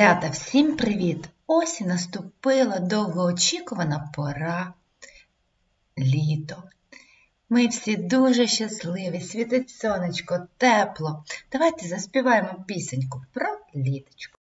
Малята, всім привіт! Ось і наступила довгоочікувана пора літо. Ми всі дуже щасливі, світить сонечко, тепло. Давайте заспіваємо пісеньку про літочку.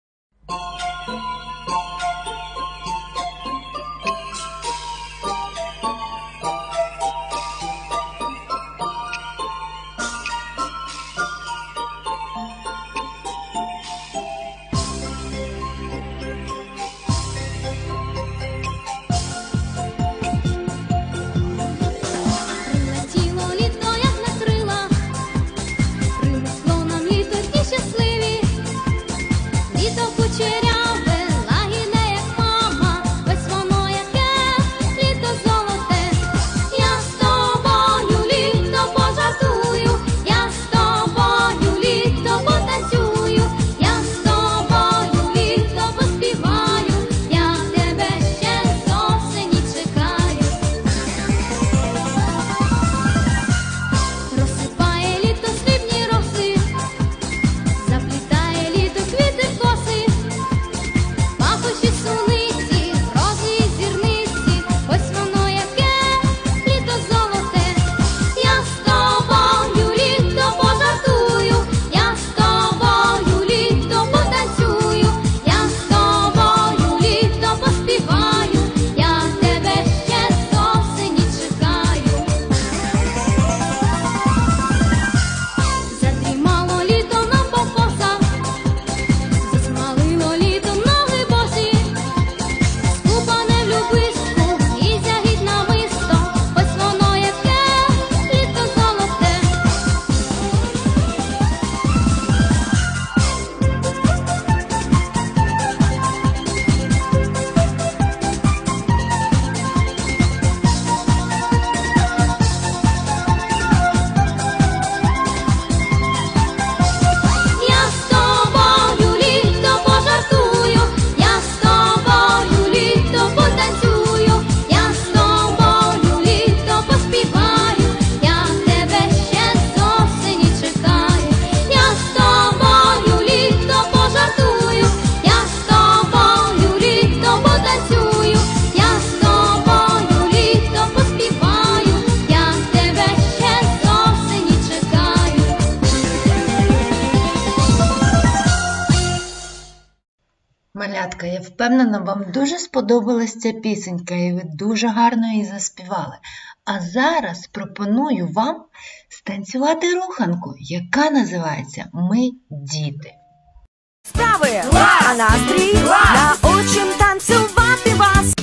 Впевнена, вам дуже сподобалась ця пісенька, і ви дуже гарно її заспівали. А зараз пропоную вам станцювати руханку, яка називається Ми діти. Стави! Клас! А настрій! Клас! Научим танцювати вас!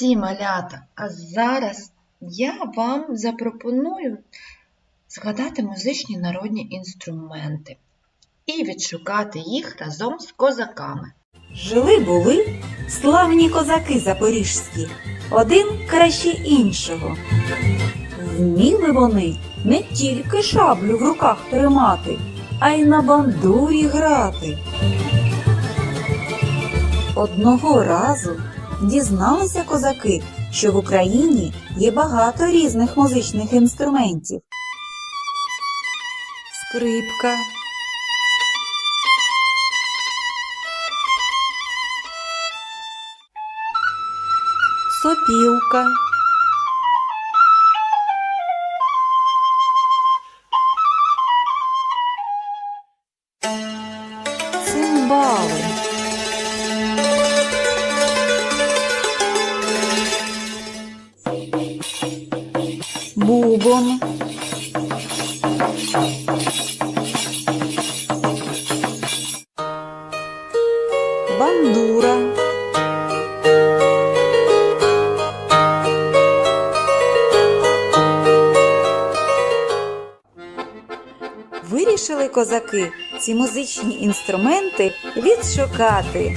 Молодці, малята! А зараз я вам запропоную згадати музичні народні інструменти і відшукати їх разом з козаками. Жили були славні козаки запоріжські, один краще іншого. Вміли вони не тільки шаблю в руках тримати, а й на бандурі грати. Одного разу дізналися козаки, що в Україні є багато різних музичних інструментів. Скрипка, сопілка, козаки ці музичні інструменти відшукати.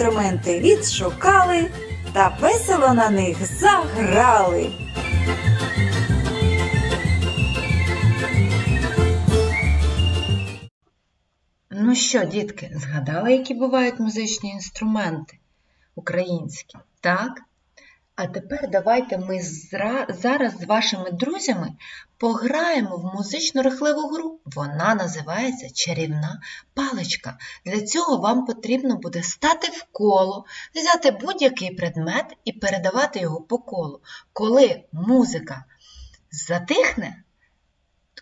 Інструменти відшукали та весело на них заграли. Ну що, дітки, згадали, які бувають музичні інструменти українські? Так? А тепер давайте ми зараз з вашими друзями пограємо в музично рухливу гру. Вона називається Чарівна паличка. Для цього вам потрібно буде стати в коло, взяти будь-який предмет і передавати його по колу. Коли музика затихне,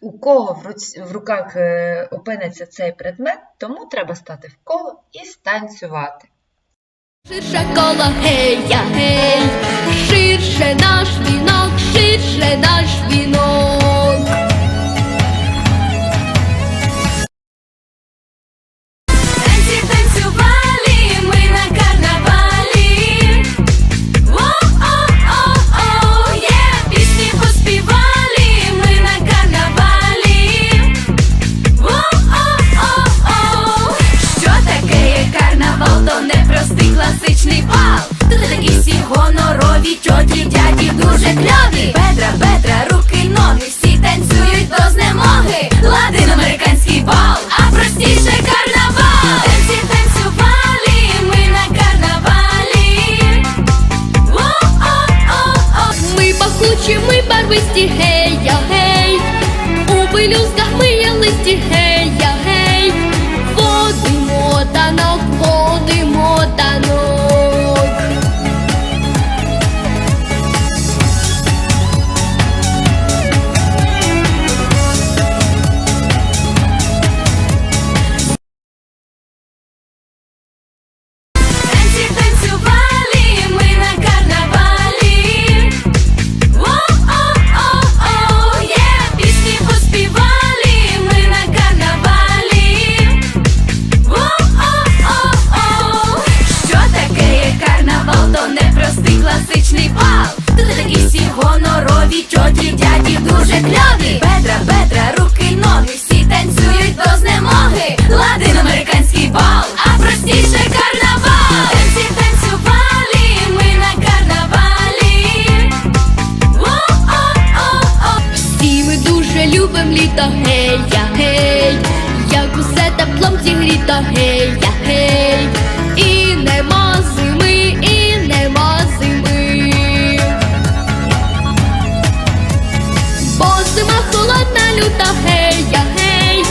у кого в, руках е, опиниться цей предмет, тому треба стати в коло і станцювати. Ширше коло гея, гей, ширше наш вінок, ширше наш вінок. Танцювали ми на карнавалі. О-о-о-о, є, пісні поспівали ми на карнавалі. О-о-о-о, що таке карнавал, то бабі, чоті, дяді дуже кльові Бедра, бедра, руки, ноги, всі танцюють до знемоги. Ладин американський бал, а простіше карнавал. Танці танцювали, ми на карнавалі. О-о-о-о Ми пахучі, ми барвисті гей. Гей, я гей. Як усе теплом зігріто, гей, я гей. І нема зими, і нема зими. Бо зима холодна люта, гей, я гей.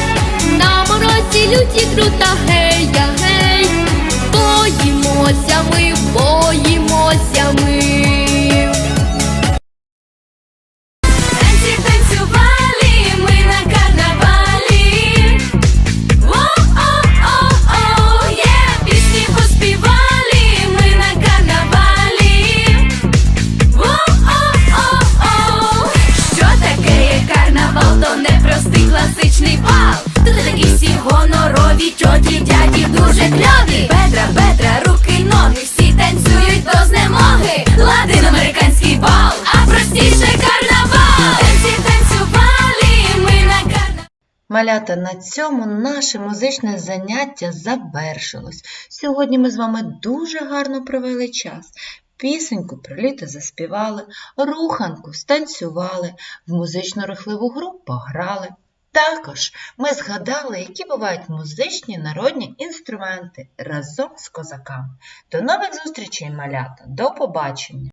На морозі люті крута, гей, я гей. Боїмося ми, боїмося Малята, на цьому наше музичне заняття завершилось. Сьогодні ми з вами дуже гарно провели час. Пісеньку про літо заспівали, руханку станцювали, в музичну рухливу гру пограли. Також ми згадали, які бувають музичні народні інструменти разом з козаками. До нових зустрічей, малята! До побачення!